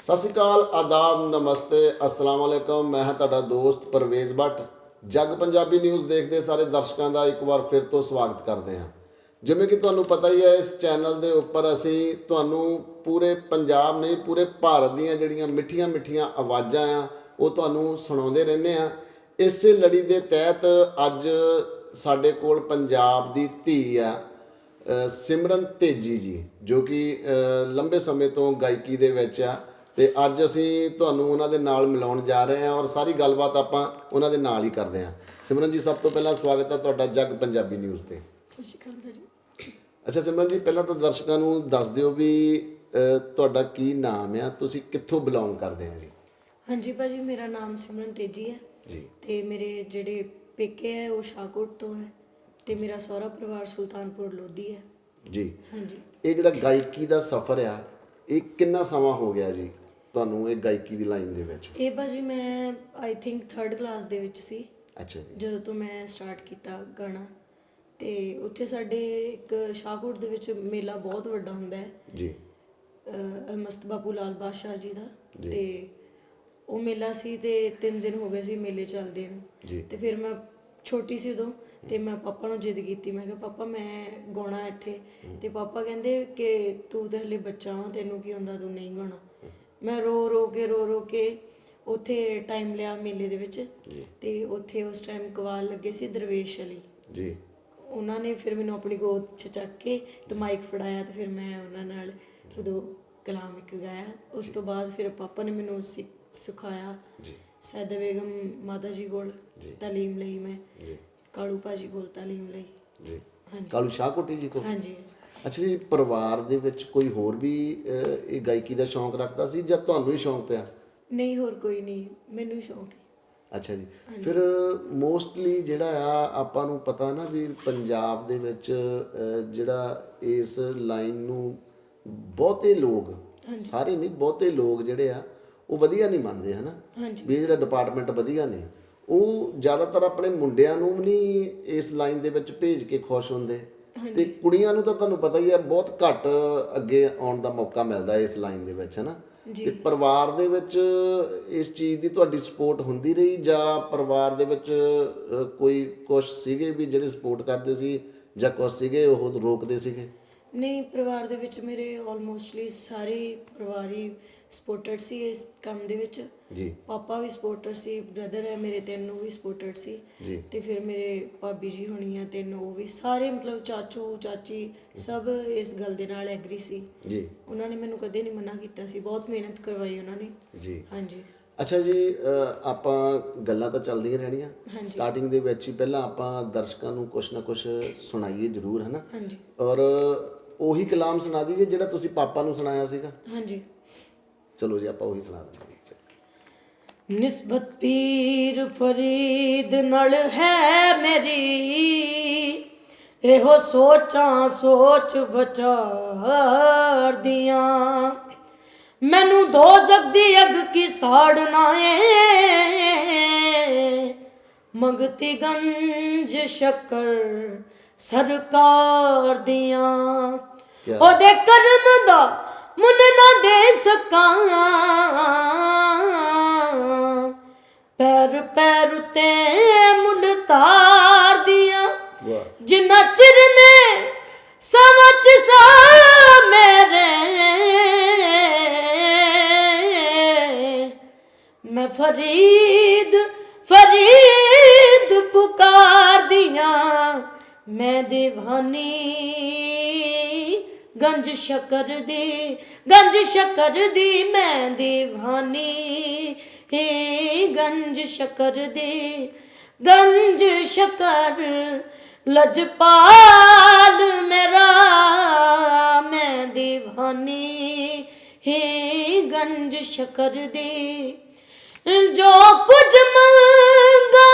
ਸਤਿ ਸ਼੍ਰੀ ਅਕਾਲ, ਆਦਾਬ, ਨਮਸਤੇ, ਅਸਲਾਮ ਵਾਲੇਕਮ ਮੈਂ ਹਾਂ ਤੁਹਾਡਾ ਦੋਸਤ ਪਰਵੇਜ਼ ਭੱਟ। ਜੱਗ ਪੰਜਾਬੀ ਨਿਊਜ਼ ਦੇਖਦੇ ਸਾਰੇ ਦਰਸ਼ਕਾਂ ਦਾ ਇੱਕ ਵਾਰ ਫਿਰ ਤੋਂ ਸਵਾਗਤ ਕਰਦੇ ਹਾਂ। ਜਿਵੇਂ ਕਿ ਤੁਹਾਨੂੰ ਪਤਾ ਹੀ ਹੈ, ਇਸ ਚੈਨਲ ਦੇ ਉੱਪਰ ਅਸੀਂ ਤੁਹਾਨੂੰ ਪੂਰੇ ਪੰਜਾਬ ਨਹੀਂ, ਪੂਰੇ ਭਾਰਤ ਦੀਆਂ ਜਿਹੜੀਆਂ ਮਿੱਠੀਆਂ ਮਿੱਠੀਆਂ ਆਵਾਜ਼ਾਂ ਆ, ਉਹ ਤੁਹਾਨੂੰ ਸੁਣਾਉਂਦੇ ਰਹਿੰਦੇ ਆ ਇਸੇ ਲੜੀ ਦੇ ਤਹਿਤ ਅੱਜ ਸਾਡੇ ਕੋਲ ਪੰਜਾਬ ਦੀ ਧੀ ਆ ਸਿਮਰਨ ਤੇਜੀ ਜੀ, ਜੋ ਕਿ ਲੰਬੇ ਸਮੇਂ ਤੋਂ ਗਾਇਕੀ ਦੇ ਵਿੱਚ ਆ। ਤੇ ਅੱਜ ਅਸੀਂ ਤੁਹਾਨੂੰ ਉਹਨਾਂ ਦੇ ਨਾਲ ਮਿਲਾਉਣ ਜਾ ਰਹੇ ਹਾਂ ਔਰ ਸਾਰੀ ਗੱਲਬਾਤ ਆਪਾਂ ਉਹਨਾਂ ਦੇ ਨਾਲ ਹੀ ਕਰਦੇ ਹਾਂ। ਸਿਮਰਨ ਜੀ ਸਭ ਤੋਂ ਪਹਿਲਾਂ ਸਵਾਗਤ ਹੈ ਤੁਹਾਡਾ ਜੱਗ ਪੰਜਾਬੀ ਨਿਊਜ਼ ਤੇ। ਸਤਿ ਸ਼੍ਰੀ ਅਕਾਲ ਭਾਜੀ। ਅੱਛਾ ਸਿਮਰਨ ਜੀ ਪਹਿਲਾਂ ਤਾਂ ਦਰਸ਼ਕਾਂ ਨੂੰ ਦੱਸ ਦਿਓ ਵੀ ਤੁਹਾਡਾ ਕੀ ਨਾਮ ਆ ਤੁਸੀਂ ਕਿੱਥੋਂ ਬਿਲੋਂਗ ਕਰਦੇ ਆ ਜੀ? ਹਾਂਜੀ ਭਾਜੀ ਮੇਰਾ ਨਾਮ ਸਿਮਰਨ ਤੇਜੀ ਹੈ। ਜੀ। ਤੇ ਮੇਰੇ ਜਿਹੜੇ ਪੇਕੇ ਹੈ ਉਹ ਸ਼ਾਹਕੋਟ ਤੋਂ ਹੈ। ਤੇ ਮੇਰਾ ਸਹੁਰਾ ਪਰਿਵਾਰ ਸੁਲਤਾਨਪੁਰ ਲੋਧੀ ਹੈ। ਜੀ। ਹਾਂਜੀ। ਇਹ ਜਿਹੜਾ ਗਾਇਕੀ ਦਾ ਸਫ਼ਰ ਆ ਇਹ ਕਿੰਨਾ ਸਮਾਂ ਹੋ ਗਿਆ ਜੀ? ਤੁਹਾਨੂੰ ਇਹ ਗਾਇਕੀ ਦੀ ਲਾਈਨ ਦੇ ਵਿੱਚ? ਇਹ ਭਾਜੀ ਮੈਂ ਆਈ ਥਿੰਕ 3rd ਕਲਾਸ ਦੇ ਵਿੱਚ ਸੀ। ਅੱਛਾ ਜੀ। ਜਦੋਂ ਤੋਂ ਮੈਂ ਸਟਾਰਟ ਕੀਤਾ ਗਾਣਾ। ਤੇ ਉੱਥੇ ਸਾਡੇ ਇੱਕ ਸ਼ਾਹਕੋਟ ਦੇ ਵਿੱਚ ਮੇਲਾ ਬਹੁਤ ਵੱਡਾ ਹੁੰਦਾ ਹੈ। ਜੀ। ਅਹ ਮਸਤ ਬਾਪੂ ਲਾਲ ਬਾਦਸ਼ਾਹ ਜੀ ਦਾ। ਤੇ ਉਹ ਮੇਲਾ ਸੀ ਤੇ 3 ਦਿਨ ਹੋ ਗਏ ਸੀ ਮੇਲੇ ਚੱਲਦੇ ਨੂੰ। ਜੀ। ਤੇ ਫਿਰ ਮੈਂ ਛੋਟੀ ਸੀ ਉਦੋਂ ਤੇ ਮੈਂ ਪਾਪਾ ਨੂੰ ਜਿੱਦ ਕੀਤੀ। ਮੈਂ ਕਿਹਾ ਪਾਪਾ ਮੈਂ ਗਾਉਣਾ ਇੱਥੇ। ਤੇ ਪਾਪਾ ਕਹਿੰਦੇ ਕਿ ਤੂੰ ਤਾਂ ਹਲੇ ਬੱਚਾ ਵਾਂ ਤੈਨੂੰ ਕੀ ਹੁੰਦਾ ਤੂੰ ਨਹੀਂ ਗਾਉਣਾ। ਮੈਂ ਰੋ ਰੋ ਕੇ ਰੋ ਰੋ ਕੇ ਉੱਥੇ ਟਾਈਮ ਲਿਆ ਮੇਲੇ ਦੇ ਵਿੱਚ ਜੀ। ਤੇ ਉੱਥੇ ਉਸ ਟਾਈਮ ਕਵਾਲ ਲੱਗੇ ਸੀ ਦਰਵੇਸ਼ ਅਲੀ ਜੀ। ਉਹਨਾਂ ਨੇ ਫਿਰ ਮੈਨੂੰ ਆਪਣੀ ਗੋਦ 'ਚ ਚੱਕ ਕੇ ਤੇ ਮਾਈਕ ਫੜਾਇਆ ਤੇ ਫਿਰ ਮੈਂ ਉਹਨਾਂ ਨਾਲ ਉਦੋਂ ਕਲਾਮ ਇੱਕ ਗਾਇਆ ਉਸ ਤੋਂ ਬਾਅਦ ਫਿਰ ਪਾਪਾ ਨੇ ਮੈਨੂੰ ਸਿਖ- ਸਿਖਾਇਆ ਜੀ। ਸੈਦਾ ਬੇਗਮ ਮਾਤਾ ਜੀ ਕੋਲ ਜੀ। ਤਾਲੀਮ ਲਈ ਮੈਂ ਜੀ। ਕਾਲੂ ਭਾਜੀ ਕੋਲ ਤਾਲੀਮ ਲਈ। ਜੀ। ਹਾਂਜੀ। ਕਾਲੂ ਸ਼ਾਹਕੋਟੀ ਜੀ ਕੋ ਹਾਂਜੀ। ਅੱਛਾ ਜੀ ਪਰਿਵਾਰ ਦੇ ਵਿੱਚ ਕੋਈ ਹੋਰ ਵੀ ਅਹ, ਇਹ ਗਾਇਕੀ ਦਾ ਸ਼ੌਂਕ ਰੱਖਦਾ ਸੀ ਜਾਂ ਤੁਹਾਨੂੰ ਹੀ ਸ਼ੌਂਕ ਪਿਆ? ਨਹੀਂ ਹੋਰ ਕੋਈ ਨਹੀਂ। ਮੈਨੂੰ ਸ਼ੌਂਕ ਹੈ। ਅੱਛਾ ਜੀ। ਫਿਰ ਮੋਸਟਲੀ ਜਿਹੜਾ ਆ ਆਪਾਂ ਨੂੰ ਪਤਾ ਨਾ ਵੀ ਪੰਜਾਬ ਦੇ ਵਿੱਚ ਅਹ, ਜਿਹੜਾ ਇਸ ਲਾਈਨ ਨੂੰ ਬਹੁਤੇ ਲੋਕ ਸਾਰੇ ਨਹੀਂ ਬਹੁਤੇ ਲੋਕ ਜਿਹੜੇ ਆ ਉਹ ਵਧੀਆ ਨਹੀਂ ਮੰਨਦੇ ਹਨਾ? ਹਾਂਜੀ। ਵੀ ਇਹ ਜਿਹੜਾ ਡਿਪਾਰਟਮੈਂਟ ਵਧੀਆ ਨਹੀਂ ਉਹ ਜ਼ਿਆਦਾਤਰ ਆਪਣੇ ਮੁੰਡਿਆਂ ਨੂੰ ਵੀ ਨਹੀਂ ਇਸ ਲਾਈਨ ਦੇ ਵਿੱਚ ਭੇਜ ਕੇ ਖੁਸ਼ ਹੁੰਦੇ। ਤੇ ਕੁੜੀਆਂ ਨੂੰ ਤਾਂ ਤੁਹਾਨੂੰ ਪਤਾ ਹੀ ਹੈ ਬਹੁਤ ਘੱਟ ਅੱਗੇ ਆਉਣ ਦਾ ਮੌਕਾ ਮਿਲਦਾ ਇਸ ਲਾਈਨ ਦੇ ਵਿੱਚ ਹਨਾ? ਤੇ ਪਰਿਵਾਰ ਦੇ ਵਿੱਚ ਇਸ ਚੀਜ਼ ਦੀ ਤੁਹਾਡੀ ਸਪੋਰਟ ਹੁੰਦੀ ਰਹੀ ਜਾਂ ਪਰਿਵਾਰ ਦੇ ਵਿੱਚ ਕੋਈ ਕੁਝ ਸੀਗੇ ਵੀ ਜਿਹੜੇ ਸਪੋਰਟ ਕਰਦੇ ਸੀ ਜਾਂ ਕੁਝ ਸੀਗੇ ਉਹ ਰੋਕਦੇ ਸੀਗੇ? ਨਹੀਂ ਪਰਿਵਾਰ ਦੇ ਵਿੱਚ ਮੇਰੇ ਆਲਮੋਸਟਲੀ ਸਾਰੇ ਪਰਿਵਾਰ ਹੀ ਸਪੋਰਟਡ ਸੀ ਇਸ ਕੰਮ ਦੇ ਵਿੱਚ। ਜੀ। ਪਾਪਾ ਵੀ ਸਪੋਰਟਰ ਸੀ ਬ੍ਰਦਰ ਹੈ ਮੇਰੇ ਤਿੰਨ ਉਹ ਵੀ ਸਪੋਰਟਡ ਸੀ। ਜੀ। ਤੇ ਫਿਰ ਮੇਰੇ ਭਾਬੀ ਜੀ ਹੋਣੀ ਆ ਤਿੰਨ ਉਹ ਵੀ। ਸਾਰੇ ਮਤਲਬ ਚਾਚੂ ਚਾਚੀ ਸਭ ਇਸ ਗੱਲ ਦੇ ਨਾਲ ਐਗਰੀ ਸੀ। ਜੀ। ਉਹਨਾਂ ਨੇ ਮੈਨੂੰ ਕਦੇ ਨਹੀਂ ਮਨਾ ਕੀਤਾ ਸੀ। ਬਹੁਤ ਮਿਹਨਤ ਕਰਵਾਈ ਉਹਨਾਂ ਨੇ। ਜੀ। ਹਾਂਜੀ। ਅੱਛਾ ਜੀ ਅ, ਆਪਾਂ ਗੱਲਾਂ ਤਾਂ ਚੱਲਦੀਆਂ ਰਹਿਣੀਆਂ। ਸਟਾਰਟਿੰਗ ਦੇ ਵਿੱਚ ਹੀ ਪਹਿਲਾਂ ਆਪਾਂ ਦਰਸ਼ਕਾਂ ਨੂੰ ਕੁਛ ਨਾ ਕੁਛ ਸੁਣਾਈਏ ਜ਼ਰੂਰ ਹਨਾ? ਹਾਂਜੀ। ਔਰ ਉਹੀ ਕਲਾਮ ਸੁਣਾ ਦਈਏ ਜਿਹੜਾ ਤੁਸੀਂ ਪਾਪਾ ਨੂੰ ਸੁਣਾਇਆ ਸੀਗਾ। ਹਾਂਜੀ। ਚਲੋ ਜੀ ਆਪਾਂ ਉਹੀ ਸੁਣਾ ਦਿੰਦੇ ਨਿਸਬਤ ਪੀਰ ਫਰੀਦ ਨਾਲ ਹੈ ਮੇਰੀ। ਇਹੋ ਸੋਚਾਂ ਸੋਚ ਵਿਚਾਰ ਦੀਆਂ ਮੈਨੂੰ ਦੋ ਦੀ ਅੱਗ ਕੀ ਸਾੜਨਾ ਏ। ਮੰਗਤੀ ਗੰਜ ਸ਼ੱਕਰ ਸਰਕਾਰ ਦੀਆਂ? ਉਹਦੇ ਕਰਮ ਦਾ ਮੁੱਲ ਨਾ ਦੇ ਸਕਾਂ ਪੈਰ ਪੈਰ ਉਤੇ ਮੁੱਲ ਤਾਰ ਦੀਆਂ। ਜਿੰਨਾ ਚਿਰ ਨੇ ਸਮਝ ਸਾ ਮੇਰੇ ਮੈਂ ਫਰੀਦ ਫਰੀਦ ਪੁਕਾਰਦੀਆਂ ਮੈਂ دیਵਾਨੀ ਗੰਜ ਸ਼ਕਰ ਦੇ, ਗੰਜ ਸ਼ਕਰ ਦੀ ਮੈਂ دیਵਾਨੀ ਹੇ ਗੰਜ ਸ਼ਕਰ ਦੇ, ਗੰਜ ਸ਼ਕਰ ਲਜਪਾਲ ਮੇਰਾ, ਮੈਂ دیਵਾਨੀ ਹੇ ਗੰਜ ਸ਼ਕਰ ਦੇ, ਜੋ ਕੁਝ ਮੰਗਾ,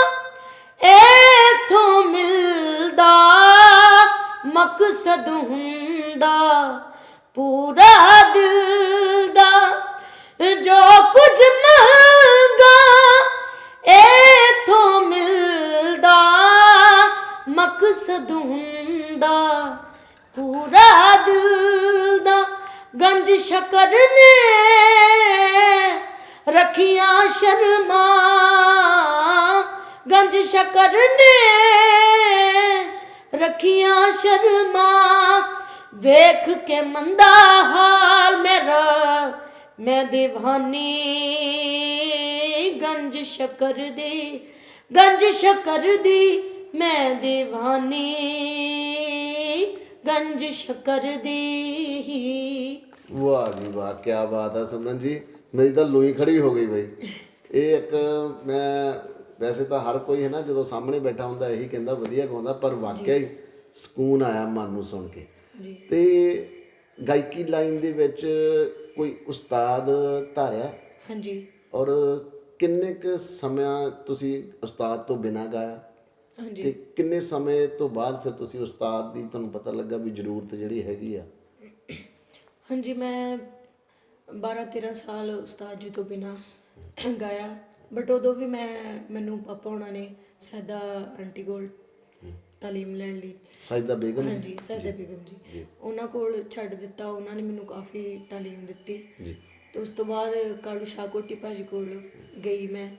ਇਥੋਂ ਮਿਲਦਾ ਮਕਸਦ ਹੁੰਦਾ, ਪੂਰਾ ਦਿਲ ਦਾ, ਜੋ ਕੁਝ ਮੰਗਾ ਇਥੋਂ ਮਿਲਦਾ, ਮਕਸਦ ਹੁੰਦਾ, ਪੂਰਾ ਦਿਲ ਦਾ, ਗੰਜ ਸ਼ਕਰ ਨੇ ਸ਼ਰਮਾ, ਗੰਜ ਸ਼ਕਰ ਨੇ ਰੱਖੀਆਂ ਸ਼ਰਮਾ। ਵੇਖ ਕੇ ਮੰਦਾ ਹਾਲ ਮੇਰਾ। ਮੈਂ دیਵਾਨੀ ਗੰਜ ਸ਼ਕਰ ਦੀ, ਗੰਜ ਸ਼ਕਰ ਦੀ। ਮੈਂ دیਵਾਨੀ ਗੰਜ ਸ਼ਕਰ ਦੀ ਵਾਹ ਜੀ ਵਾਹ ਕੀ ਬਾਤ ਆ ਸਮਨ ਜੀ। ਮੇਰੀ ਤਾਂ ਲੋਈ ਖੜੀ ਹੋ ਗਈ ਬਈ। ਇਹ ਇੱਕ ਮੈਂ ਵੈਸੇ ਤਾਂ ਹਰ ਕੋਈ ਹੈ ਨਾ ਜਦੋਂ ਸਾਹਮਣੇ ਬੈਠਾ ਹੁੰਦਾ ਇਹੀ ਕਹਿੰਦਾ ਵਧੀਆ ਗਾਉਂਦਾ ਪਰ ਵਾਕਿਆ ਹੀ ਸਕੂਨ ਆਇਆ ਮਨ ਨੂੰ ਸੁਣ ਕੇ। ਤੇ ਗਾਇਕੀ ਲਾਈਨ ਦੇ ਵਿੱਚ ਕੋਈ ਉਸਤਾਦ ਧਾਰਿਆ? ਹਾਂਜੀ। ਔਰ ਕਿੰਨੇ ਕੁ ਸਮਾਂ ਤੁਸੀਂ ਉਸਤਾਦ ਤੋਂ ਬਿਨਾਂ ਗਾਇਆ? ਹਾਂਜੀ। ਤੇ ਕਿੰਨੇ ਸਮੇਂ ਤੋਂ ਬਾਅਦ ਫਿਰ ਤੁਸੀਂ ਉਸਤਾਦ ਦੀ ਤੁਹਾਨੂੰ ਪਤਾ ਲੱਗਾ ਵੀ ਜ਼ਰੂਰਤ ਜਿਹੜੀ ਹੈਗੀ ਆ? ਹਾਂਜੀ ਮੈਂ 12 13 ਸਾਲ ਉਸਤਾਦ ਜੀ ਤੋਂ ਬਿਨਾ ਗਾਇਆ। ਬਟ ਉਦੋਂ ਵੀ ਮੈਂ ਮੈਨੂੰ ਪਾਪਾ ਹੋਣਾ ਨੇ ਸੈਦਾ ਆਂਟੀ ਕੋਲ ਤਾਲੀਮ ਲੈਣ ਲਈ। ਸਾਜਦਾ ਬੇਗਮ ਹਾਂਜੀ ਸੈਦਾ ਬੇਗਮ ਜੀ। ਉਹਨਾਂ ਕੋਲ ਛੱਡ ਦਿੱਤਾ ਉਹਨਾਂ ਨੇ ਮੈਨੂੰ ਕਾਫੀ ਤਾਲੀਮ ਦਿੱਤੀ। ਜੀ। ਤੇ ਉਸ ਤੋਂ ਬਾਅਦ ਕਾਲੂ ਸ਼ਾਕੋਟੀ ਭਾਜੀ ਕੋਲ ਗਈ ਮੈਂ।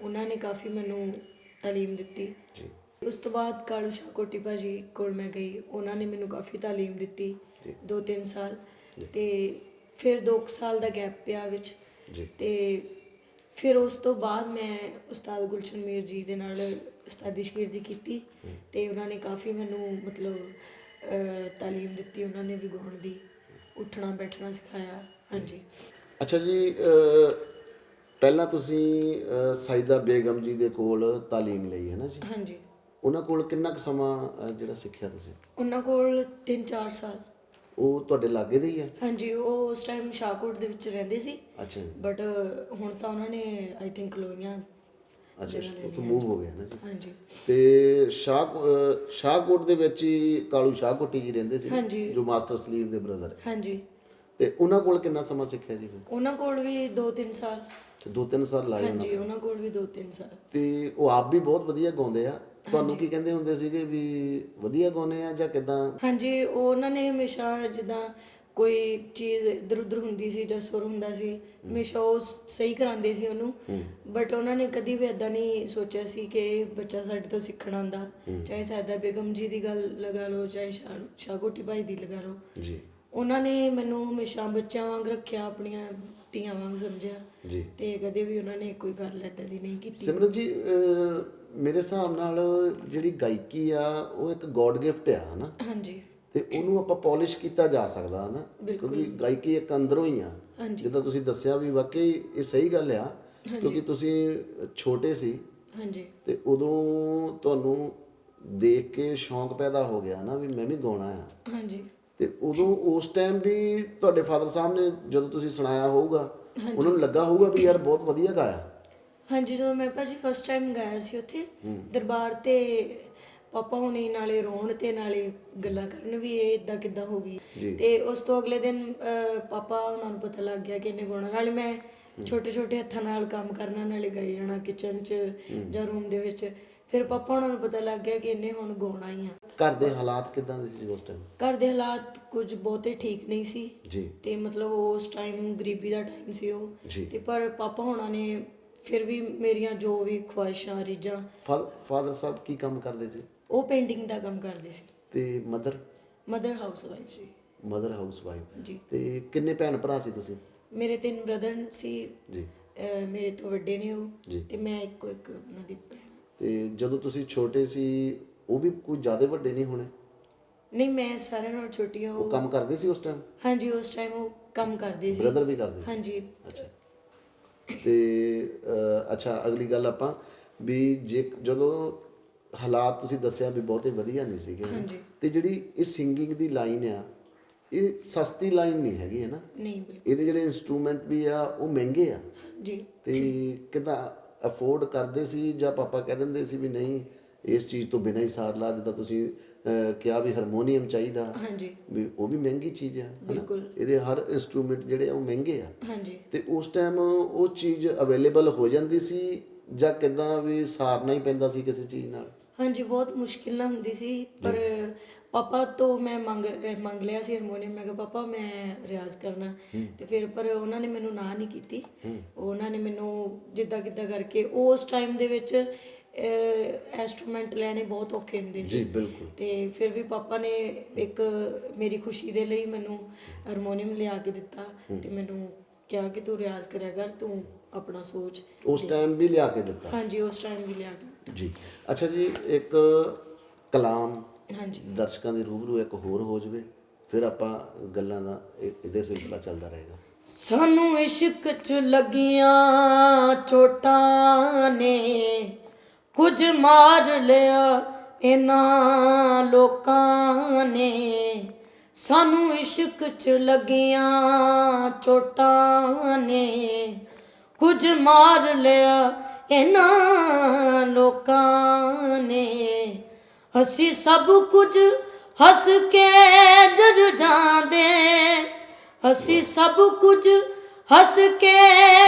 ਉਹਨਾਂ ਨੇ ਕਾਫੀ ਮੈਨੂੰ ਤਾਲੀਮ ਦਿੱਤੀ। ਜੀ। ਉਸ ਤੋਂ ਬਾਅਦ ਕਾਲੂ ਸ਼ਾਕੋਟੀ ਭਾਜੀ ਕੋਲ ਮੈਂ ਗਈ। ਉਹਨਾਂ ਨੇ ਮੈਨੂੰ ਕਾਫੀ ਤਾਲੀਮ ਦਿੱਤੀ ਜੀ। 2-3 ਸਾਲ। ਤੇ ਫਿਰ 2 ਸਾਲ ਦਾ ਗੈਪ ਪਿਆ ਵਿੱਚ। ਜੀ। ਤੇ ਫਿਰ ਉਸ ਤੋਂ ਬਾਅਦ ਮੈਂ ਉਸਤਾਦ ਗੁਲਸ਼ਨ ਮੀਰ ਜੀ ਦੇ ਨਾਲ ਉਸਤਾਦੀ ਸ਼ਗਿਰਦੀ ਕੀਤੀ ਤੇ ਉਹਨਾਂ ਨੇ ਕਾਫੀ ਮੈਨੂੰ ਮਤਲਬ ਤਾਲੀਮ ਦਿੱਤੀ ਉਹਨਾਂ ਨੇ ਵੀ ਗਾਉਣ ਦੀ ਉੱਠਣਾ ਬੈਠਣਾ ਸਿਖਾਇਆ। ਹਾਂਜੀ। ਅੱਛਾ ਜੀ ਪਹਿਲਾਂ ਤੁਸੀਂ ਸਾਜਦਾ ਬੇਗਮ ਜੀ ਦੇ ਕੋਲ ਤਾਲੀਮ ਲਈ ਹੈ ਨਾ ਜੀ? ਹਾਂਜੀ। ਉਹਨਾਂ ਕੋਲ ਕਿੰਨਾ ਕੁ ਸਮਾਂ ਜਿਹੜਾ ਸਿੱਖਿਆ ਤੁਸੀਂ? ਉਹਨਾਂ ਕੋਲ 3-4 ਸਾਲ। ਉਹ ਤੁਹਾਡੇ ਲਾਗੇ ਦੇ ਹੀ ਆ? ਹਾਂਜੀ ਉਹ ਉਸ ਟਾਈਮ ਸ਼ਾਹਕੋਟ ਦੇ ਵਿੱਚ ਰਹਿੰਦੇ ਸੀ। ਅੱਛਾ ਜੀ। ਬਟ ਹੁਣ ਤਾਂ ਉਹਨਾਂ ਨੇ ਆਈ ਥਿੰਕ ਲੋਈਆਂ ਅੱਛਾ ਉਹ ਤੋਂ ਮੂਵ ਹੋ ਗਿਆ ਨਾ ਜੀ। ਹਾਂਜੀ। ਤੇ ਸ਼ਾਹ ਸ਼ਾਹਕੋਟ ਦੇ ਵਿੱਚ ਹੀ ਕਾਲੂ ਸ਼ਾਹਕੋਟੀ ਜੀ ਰਹਿੰਦੇ ਸੀ। ਜੋ ਮਾਸਟਰ ਸਲੀਵ ਦੇ ਬ੍ਰਦਰ ਹਾਂਜੀ। ਤੇ ਉਹਨਾਂ ਕੋਲ ਕਿੰਨਾ ਸਮਾਂ ਸਿੱਖਿਆ ਜੀ ਉਹਨਾਂ ਕੋਲ ਵੀ 2-3 ਸਾਲ। ਤੇ ਦੋ ਤਿੰਨ ਸਾਲ ਲਾਏ ਹਾਂਜੀ ਉਹਨਾਂ ਕੋਲ ਵੀ 2-3 ਸਾਲ। ਤੇ ਉਹ ਆਪ ਵੀ ਬਹੁਤ ਵਧੀਆ ਗਾਉਂਦੇ ਆ। ਤੁਹਾਨੂੰ ਕੀ ਕਹਿੰਦੇ ਹੁੰਦੇ ਸੀਗੇ ਵੀ ਵਧੀਆ ਗਾਉਂਦੇ ਆ ਜਾਂ ਕਿਦਾਂ? ਹਾਂਜੀ ਉਹ ਉਹਨਾਂ ਨੇ ਹਮੇਸ਼ਾ ਜਿੱਦਾਂ ਕੋਈ ਚੀਜ਼ ਇਧਰ ਉਧਰ ਹੁੰਦੀ ਸੀ ਜਾਂ ਸੁਰ ਹੁੰਦਾ ਸੀ ਹਮੇਸ਼ਾ ਉਹ ਸਹੀ ਕਰਾਉਂਦੇ ਸੀ ਉਹਨੂੰ। ਬਟ ਉਹਨਾਂ ਨੇ ਕਦੀ ਵੀ ਇਦਾਂ ਨਹੀਂ ਸੋਚਿਆ ਸੀ ਕਿ ਇਹ ਬੱਚਾ ਸਾਡੇ ਤੋਂ ਸਿੱਖਣ ਆਂਦਾ ਚਾਹੇ ਸਾਦਾ ਬੇਗਮ ਜੀ ਦੀ ਗੱਲ ਲਗਾ ਲਓ ਚਾਹੇ ਸ਼ਾਹ ਸ਼ਾਹਕੋਟੀ ਭਾਈ ਦੀ ਲਗਾ ਲਓ। ਜੀ। ਉਹਨਾਂ ਨੇ ਮੈਨੂੰ ਹਮੇਸ਼ਾ ਬੱਚਿਆਂ ਵਾਂਗ ਰੱਖਿਆ ਆਪਣੀਆਂ ਧੀਆਂ ਵਾਂਗ ਸਮਝਿਆ। ਜੀ। ਤੇ ਕਦੇ ਵੀ ਉਹਨਾਂ ਨੇ ਕੋਈ ਗੱਲ ਏਦਾਂ ਦੀ ਨਹੀਂ ਕੀਤੀ। ਸਿਮਰਨ ਜੀ ਅਹ, ਮੇਰੇ ਹਿਸਾਬ ਨਾਲ ਜਿਹੜੀ ਗਾਇਕੀ ਆ ਉਹ ਇੱਕ ਗੋਡ ਗਿਫਟ ਆ ਹਨਾ? ਹਾਂਜੀ। ਤੇ ਉਹਨੂੰ ਆਪਾਂ ਪਾਲਿਸ਼ ਕੀਤਾ ਜਾ ਸਕਦਾ ਹਨਾ? ਕਿਉਂਕਿ ਗਾਇਕੀ ਇੱਕ ਅੰਦਰੋਂ ਹੀ ਆ। ਜਿੱਦਾਂ ਤੁਸੀਂ ਦੱਸਿਆ ਵੀ ਵਾਕਈ ਇਹ ਸਹੀ ਗੱਲ ਆ ਕਿਉਂਕਿ ਤੁਸੀਂ ਛੋਟੇ ਸੀ। ਹਾਂਜੀ। ਤੇ ਉਦੋਂ ਤੁਹਾਨੂੰ ਦੇਖ ਕੇ ਸ਼ੌਂਕ ਪੈਦਾ ਹੋ ਗਿਆ ਨਾ ਵੀ ਮੈਂ ਵੀ ਗਾਉਣਾ ਆ। ਹਾਂਜੀ। ਤੇ ਉਦੋਂ ਉਸ ਟਾਈਮ ਵੀ ਤੁਹਾਡੇ ਫਾਦਰ ਸਾਹਿਬ ਨੇ ਜਦੋਂ ਤੁਸੀਂ ਸੁਣਾਇਆ ਹੋਊਗਾ ਉਹਨਾਂ ਨੂੰ ਲੱਗਾ ਹੋਊਗਾ ਵੀ ਯਾਰ ਬਹੁਤ ਵਧੀਆ ਗਾਇਆ। ਹਾਂਜੀ ਜਦੋਂ ਮੈਂ ਭਾਜੀ ਫਸਟ ਟਾਈਮ ਗਾਇਆ ਸੀ ਉੱਥੇ ਦਰਬਾਰ ਤੇ ਪਾਪਾ ਹੁਣੀ ਨਾਲੇ ਰੋਣ ਤੇ ਨਾਲੇ ਗੱਲਾਂ ਕਰਨ ਵੀ ਇਹ ਇਦਾਂ ਕਿੱਦਾਂ ਹੋ ਗਈ। ਤੇ ਉਸ ਤੋਂ ਅਗਲੇ ਦਿਨ ਪਾਪਾ ਉਹਨਾਂ ਨੂੰ ਪਤਾ ਲੱਗ ਗਿਆ ਕਿ ਇਹਨੇ ਗਾਉਣਾ ਨਾਲੇ ਮੈਂ ਛੋਟੇ ਛੋਟੇ ਹੱਥਾਂ ਨਾਲ ਕੰਮ ਕਰਨਾ ਨਾਲੇ ਗਾਈ ਜਾਣਾ ਕਿਚਨ 'ਚ ਜਾਂ ਰੂਮ ਦੇ ਵਿੱਚ। ਫਿਰ ਪਾਪਾ ਉਹਨਾਂ ਨੂੰ ਪਤਾ ਲੱਗ ਗਿਆ ਕਿ ਇਹਨੇ ਹੁਣ ਗਾਉਣਾ ਹੀ ਆ। ਘਰ ਦੇ ਹਾਲਾਤ ਕਿਦਾਂ ਦੇ ਸੀ ਉਸ ਟਾਈਮ ਘਰ ਦੇ ਹਾਲਾਤ ਕੁਝ ਬਹੁਤੇ ਠੀਕ ਨਹੀਂ ਸੀ। ਜੀ। ਤੇ ਮਤਲਬ ਉਸ ਟਾਈਮ ਗਰੀਬੀ ਦਾ ਟਾਈਮ ਸੀ ਉਹ। ਜੀ। ਤੇ ਪਰ ਪਾਪਾ ਹੋਣਾ ਨੇ ਫਿਰ ਵੀ ਮੇਰੀਆਂ ਜੋ ਵੀ ਖੁਆਇਸ਼ਾਂ ਰੀਝਾਂ। ਫਾਦਰ ਸਾਹਿਬ ਕੀ ਕੰਮ ਕਰਦੇ ਸੀ? ਉਹ ਪੇਂਟਿੰਗ ਦਾ ਕੰਮ ਕਰਦੇ ਸੀ। ਤੇ ਮਦਰ? ਮਦਰ ਹਾਊਸ ਵਾਈਫ ਸੀ। Mother housewife ji. ਤੇ ਕਿੰਨੇ ਭੈਣ ਭਰਾ ਸੀ ਤੁਸੀਂ? ਮੇਰੇ ਤਿੰਨ ਬ੍ਰਦਰ ਸੀ। ਜੀ। ਅਹ ਮੇਰੇ ਤੋਂ ਵੱਡੇ ਨੇ ਉਹ। ਜੀ। ਤੇ ਮੈਂ ਇੱਕੋ ਇੱਕ ਉਹਨਾਂ ਦੀ ਭੈਣ। ਤੇ ਜਦੋਂ ਤੁਸੀਂ ਛੋਟੇ ਸੀ ਉਹ ਵੀ ਕੋਈ ਜ਼ਿਆਦਾ ਵੱਡੇ ਨਹੀਂ ਹੋਣੇ? ਨਹੀਂ ਮੈਂ ਸਾਰਿਆਂ ਨਾਲੋਂ ਛੋਟੀ ਹਾਂ ਉਹ ਉਹ ਕੰਮ ਕਰਦੇ ਸੀ ਉਸ ਟਾਈਮ ਹਾਂਜੀ ਉਸ ਟਾਈਮ ਉਹ ਕੰਮ ਕਰਦੇ ਸੀ। ਬ੍ਰਦਰ ਵੀ ਕਰਦੇ ਸੀ? ਹਾਂਜੀ। ਅੱਛਾ। ਤੇ ਅਹ, ਅੱਛਾ ਅਗਲੀ ਗੱਲ ਆਪਾਂ ਵੀ ਜੇ ਜਦੋਂ ਹਾਲਾਤ ਤੁਸੀਂ ਦੱਸਿਆ ਵੀ ਬਹੁਤੇ ਵਧੀਆ ਨਹੀਂ ਸੀਗੇ ਹਨਾ? ਹਾਂਜੀ। ਤੇ ਜਿਹੜੀ ਇਹ ਸਿੰਗਿੰਗ ਦੀ ਲਾਈਨ ਆ ਇਹ ਸਸਤੀ ਲਾਈਨ ਨਹੀਂ ਹੈਗੀ ਹੈ ਨਾ? ਨਹੀਂ ਬਿਲਕੁਲ। ਇਹਦੇ ਜਿਹੜੇ ਇਨਸਟਰੂਮੈਂਟ ਵੀ ਆ ਉਹ ਮਹਿੰਗੇ ਆ? ਜੀ। ਤੇ ਕਿਦਾਂ ਅਫੋਰਡ ਕਰਦੇ ਸੀ ਜਾਂ ਪਾਪਾ ਕਹਿ ਦਿੰਦੇ ਸੀ ਵੀ ਨਹੀਂ ਇਸ ਚੀਜ਼ ਤੋਂ ਬਿਨਾਂ ਹੀ ਸਾਰ ਲਾ ਜਿੱਦਾਂ ਤੁਸੀਂ ਕਿਹਾ ਵੀ ਹਾਰਮੋਨੀਅਮ ਚਾਹੀਦਾ। ਹਾਂਜੀ। ਵੀ ਉਹ ਵੀ ਮਹਿੰਗੀ ਚੀਜ਼ ਆ? ਬਿਲਕੁਲ। ਇਹਦੇ ਹਰ ਇਨਸਟਰੂਮੈਂਟ ਜਿਹੜੇ ਆ ਉਹ ਮਹਿੰਗੇ ਆ। ਹਾਂਜੀ। ਤੇ ਉਸ ਟਾਈਮ ਉਹ ਚੀਜ਼ ਅਵੇਲੇਬਲ ਹੋ ਜਾਂਦੀ ਸੀ ਜਾਂ ਕਿਦਾਂ ਵੀ ਸਾਰਨਾ ਹੀ ਪੈਂਦਾ ਸੀ ਕਿਸੇ ਚੀਜ਼ ਨਾਲ? ਹਾਂਜੀ ਬਹੁਤ ਮੁਸ਼ਕਿਲ ਨਾਲ ਹੁੰਦੀ ਸੀ ਪਰ ਪਾਪਾ ਤੋਂ ਮੈਂ ਮੰਗ ਅਹ ਮੰਗ ਲਿਆ ਸੀ ਹਾਰਮੋਨੀਅਮ ਮੈਂ ਕਿਹਾ ਪਾਪਾ ਮੈਂ ਰਿਆਜ਼ ਕਰਨਾ। ਤੇ ਫਿਰ ਪਰ ਉਹਨਾਂ ਨੇ ਮੈਨੂੰ ਨਾ ਨਹੀਂ ਕੀਤੀ। ਉਹਨਾਂ ਨੇ ਮੈਨੂੰ ਜਿੱਦਾਂ ਕਿੱਦਾਂ ਕਰਕੇ ਉਸ ਟਾਈਮ ਦੇ ਵਿੱਚ ਇਨਸਟਰੂਮੈਂਟ ਲੈਣੇ ਬਹੁਤ ਔਖੇ ਹੁੰਦੇ ਸੀ। ਜੀ ਬਿਲਕੁਲ। ਤੇ ਫਿਰ ਵੀ ਪਾਪਾ ਨੇ ਇੱਕ ਮੇਰੀ ਖੁਸ਼ੀ ਦੇ ਲਈ ਮੈਨੂੰ ਹਾਰਮੋਨੀਅਮ ਲਿਆ ਕੇ ਦਿੱਤਾ ਤੇ ਮੈਨੂੰ ਕਿਹਾ ਕਿ ਤੂੰ ਰਿਆਜ਼ ਕਰਿਆ ਕਰ ਤੂੰ ਆਪਣਾ ਸੋਚ ਉਸ ਟਾਈਮ ਵੀ ਲਿਆ ਕੇ ਦਿੱਤਾ? ਹਾਂਜੀ ਉਸ ਟਾਈਮ ਵੀ ਲਿਆ ਕੇ ਜੀ। ਅੱਛਾ ਜੀ ਇੱਕ ਕਲਾਮ ਹਾਂਜੀ। ਦਰਸ਼ਕਾਂ ਦੇ ਰੂਬਰੂ ਇੱਕ ਹੋਰ ਹੋ ਜਵੇ ਫਿਰ ਆਪਾਂ ਗੱਲਾਂ ਦਾ ਇਹ- ਇਹਦੇ ਸਿਲਸਿਲਾ ਚੱਲਦਾ ਰਹੇਗਾ। ਸਾਨੂੰ ਇਸ਼ਕ ਚ ਲੱਗੀਆਂ ਚੋਟਾਂ ਨੇ ਕੁਝ ਮਾਰ ਲਿਆ ਇਹਨਾਂ ਲੋਕਾਂ ਨੇ। ਸਾਨੂੰ ਇਸ਼ਕ ਚ ਲੱਗੀਆਂ ਚੋਟਾਂ ਨੇ ਕੁਝ ਮਾਰ ਲਿਆ ਇਹਨਾਂ ਲੋਕਾਂ ਨੇ। ਅਸੀਂ ਸਭ ਕੁਝ ਹੱਸ ਕੇ ਜਰ ਜਾਂਦੇ। ਅਸੀਂ ਸਭ ਕੁਝ ਹੱਸ ਕੇ